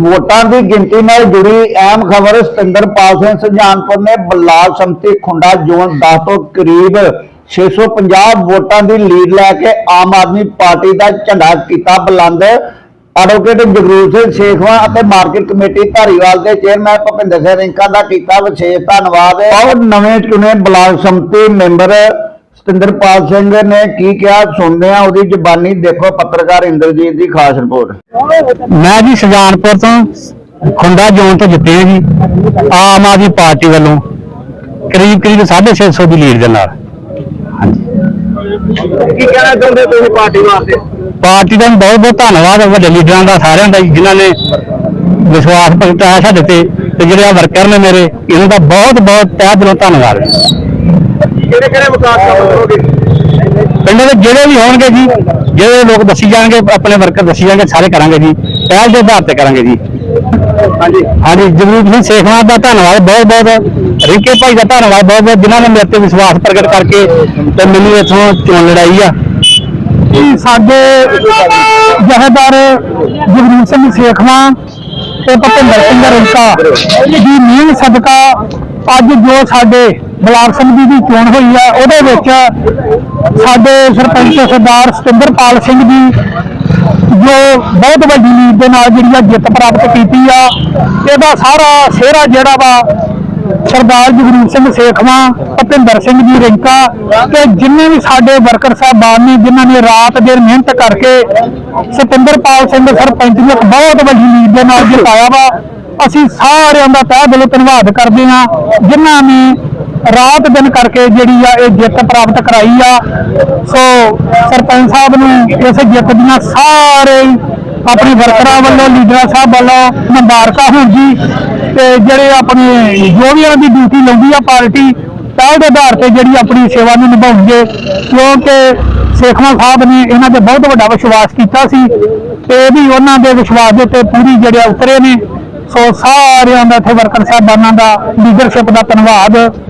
ਵੋਟਾਂ ਦੀ ਗਿਣਤੀ ਨਾਲ ਜੁੜੀ ਅਹਿਮ ਖਬਰ ਸਤਿੰਦਰਪਾਲ ਸਿੰਘ ਸੁਜਾਨਪੁਰ ਨੇ ਬਲਾਕ ਸੰਮਤੀ ਖੁੰਡਾ ਜ਼ੋਨ 10 ਤੋਂ ਕਰੀਬ 650 ਵੋਟਾਂ ਦੀ ਲੀਡ ਲੈ ਕੇ ਆਮ ਆਦਮੀ ਪਾਰਟੀ ਦਾ ਝੰਡਾ ਕੀਤਾ ਬੁਲੰਦ। ਐਡਵੋਕੇਟ ਜਗਰੂਪ ਸਿੰਘ ਸ਼ੇਖਵਾ ਅਤੇ ਮਾਰਕੀਟ ਕਮੇਟੀ ਧਾਰੀਵਾਲ ਦੇ ਚੇਅਰਮੈਨ ਭੁਪਿੰਦਰ ਸਿੰਘ ਰਿੰਕਾ ਦਾ ਕੀਤਾ ਵਿਸ਼ੇਸ਼ ਧੰਨਵਾਦ। ਔਰ ਨਵੇਂ ਚੁਣੇ ਬਲਾਕ ਸੰਮਤੀ ਮੈਂਬਰ ਸਤਿੰਦਰਪਾਲ ਸਿੰਘ ਨੇ ਕੀ ਕਿਹਾ? ਸੁਣਦੇ ਆ ਉਹਦੀ ਜ਼ਬਾਨੀ। ਦੇਖੋ ਪੱਤਰਕਾਰ ਇੰਦਰਜੀਤ ਦੀ ਖਾਸ ਰਿਪੋਰਟ। ਮੈਂ ਜੀ ਸੁਜਾਨਪੁਰ ਤੋਂ ਖੁੰਡਾ ਜ਼ੋਨ ਤੋਂ ਜਿੱਤੇ ਜੀ ਆਮ ਆਦਮੀ ਪਾਰਟੀ ਵੱਲੋਂ ਕਰੀਬ ਕਰੀਬ 650 ਦੀ ਲੀਡ ਦੇ ਨਾਲ। ਕੀ ਕਹਿਣਾ ਚਾਹੁੰਦੇ ਤੁਸੀਂ ਪਾਰਟੀ ਵਾਸਤੇ? ਪਾਰਟੀ ਦਾ ਬਹੁਤ ਬਹੁਤ ਧੰਨਵਾਦ ਵੱਡੇ ਲੀਡਰਾਂ ਦਾ ਸਾਰਿਆਂ ਦਾ ਜਿਨ੍ਹਾਂ ਨੇ ਵਿਸ਼ਵਾਸ ਪ੍ਰਗਟਾਇਆ ਸਾਡੇ ਤੇ। ਤੇ ਜਿਹੜੇ ਆ ਵਰਕਰ ਨੇ ਮੇਰੇ ਇਹਨਾਂ ਦਾ ਬਹੁਤ ਬਹੁਤ ਤਹਿ ਦਿਲੋਂ ਧੰਨਵਾਦ ਕਿਹੜੇ ਕਿਹੜੇ ਵਿਕਾਸ ਕੰਮ ਕਰੋਗੇ? ਪਿੰਡ ਦੇ ਜਿਹੜੇ ਵੀ ਹੋਣਗੇ ਜੀ ਜਿਹੜੇ ਲੋਕ ਦੱਸੀ ਜਾਣਗੇ ਆਪਣੇ ਵਰਕਰ ਦੱਸੀ ਜਾਣਗੇ ਸਾਰੇ ਕਰਾਂਗੇ ਜੀ ਪਹਿਲ ਦੇ ਆਧਾਰ ਤੇ ਕਰਾਂਗੇ ਜੀ। ਹਾਂਜੀ। ਹਾਂਜੀ ਜਗਰੂਪ ਸਿੰਘ ਸੇਖਵਾਂ ਦਾ ਧੰਨਵਾਦ ਬਹੁਤ ਬਹੁਤ ਰਿੰਕੇ ਭਾਈ ਦਾ ਧੰਨਵਾਦ ਬਹੁਤ ਬਹੁਤ ਜਿਨ੍ਹਾਂ ਨੇ ਮੇਰੇ ਤੇ ਵਿਸ਼ਵਾਸ ਪ੍ਰਗਟ ਕਰਕੇ ਤੇ ਮੈਨੂੰ ਇੱਥੋਂ ਚੋਣ ਲੜਾਈ ਆ। ਸਾਡੇ ਜਹੇਦਾਰ ਜਗਰੂਪ ਸਿੰਘ ਸੇਖਵਾਂ ਤੇ ਭੁਪਿੰਦਰ ਸਿੰਘ ਰਿੰਕਾ ਦੀ ਨੀਂਹ ਸਦਕਾ ਅੱਜ ਜੋ ਸਾਡੇ ਬਲਾਕ ਸੰਮਤੀ ਦੀ ਚੋਣ ਹੋਈ ਆ, ਉਹਦੇ ਵਿੱਚ ਸਾਡੇ ਸਰਪੰਚ ਸਰਦਾਰ ਸਤਿੰਦਰਪਾਲ ਸਿੰਘ ਜੀ ਜੋ ਬਹੁਤ ਵੱਡੀ ਲੀਡ ਦੇ ਨਾਲ ਜਿਹੜੀ ਆ ਜਿੱਤ ਪ੍ਰਾਪਤ ਕੀਤੀ ਆ, ਇਹਦਾ ਸਾਰਾ ਸਿਹਰਾ ਜਿਹੜਾ ਵਾ ਸਰਦਾਰ ਜਗਰੂਪ ਸਿੰਘ ਸੇਖਵਾਂ, ਭਪਿੰਦਰ ਸਿੰਘ ਜੀ ਰਿੰਕਾ ਤੇ ਜਿੰਨੇ ਵੀ ਸਾਡੇ ਵਰਕਰ ਸਾਹਿਬਾਨ ਨੇ, ਜਿਨ੍ਹਾਂ ਨੇ ਰਾਤ ਦਿਨ ਮਿਹਨਤ ਕਰਕੇ ਸਤਿੰਦਰਪਾਲ ਸਿੰਘ ਸਰਪੰਚ ਨੂੰ ਇੱਕ ਬਹੁਤ ਵੱਡੀ ਲੀਡ ਦੇ ਨਾਲ ਜਿਤਾਇਆ ਵਾ, ਅਸੀਂ ਸਾਰਿਆਂ ਦਾ ਤਹਿ ਦਿਲੋਂ ਧੰਨਵਾਦ ਕਰਦੇ ਹਾਂ, ਜਿਨ੍ਹਾਂ ਨੇ ਰਾਤ ਦਿਨ ਕਰਕੇ ਜਿਹੜੀ ਆ ਇਹ ਜਿੱਤ ਪ੍ਰਾਪਤ ਕਰਾਈ ਆ। ਸੋ ਸਰਪੰਚ ਸਾਹਿਬ ਨੂੰ ਇਸ ਜਿੱਤ ਦੀਆਂ ਸਾਰੇ ਹੀ ਆਪਣੇ ਵਰਕਰਾਂ ਵੱਲੋਂ, ਲੀਡਰਾਂ ਸਾਹਿਬ ਵੱਲੋਂ ਮੁਬਾਰਕਾਂ ਹੋਣ ਜੀ। ਤੇ ਜਿਹੜੇ ਆਪਣੇ ਜੋ ਵੀ ਇਹਨਾਂ ਦੀ ਡਿਊਟੀ ਲਾਉਂਦੀ ਆ ਪਾਰਟੀ, ਪਹਿਲ ਦੇ ਆਧਾਰ ਤੇ ਜਿਹੜੀ ਆਪਣੀ ਸੇਵਾ ਨੂੰ ਨਿਭਾਉਣਗੇ। ਕਿਉਂਕਿ ਸੇਖਵਾਂ ਸਾਹਿਬ ਨੇ ਇਹਨਾਂ ਤੇ ਬਹੁਤ ਵੱਡਾ ਵਿਸ਼ਵਾਸ ਕੀਤਾ ਸੀ। ਤੇ ਇਹ ਵੀ ਉਹਨਾਂ ਦੇ ਵਿਸ਼ਵਾਸ ਦੇ ਉੱਤੇ ਪੂਰੀ ਜਿਹੜੇ ਉਤਰੇ ਨੇ। ਸੋ ਸਾਰਿਆਂ ਦਾ ਇੱਥੇ ਵਰਕਰ ਸਾਹਿਬਾਨਾਂ ਦਾ ਲੀਡਰਸ਼ਿਪ ਦਾ ਧੰਨਵਾਦ।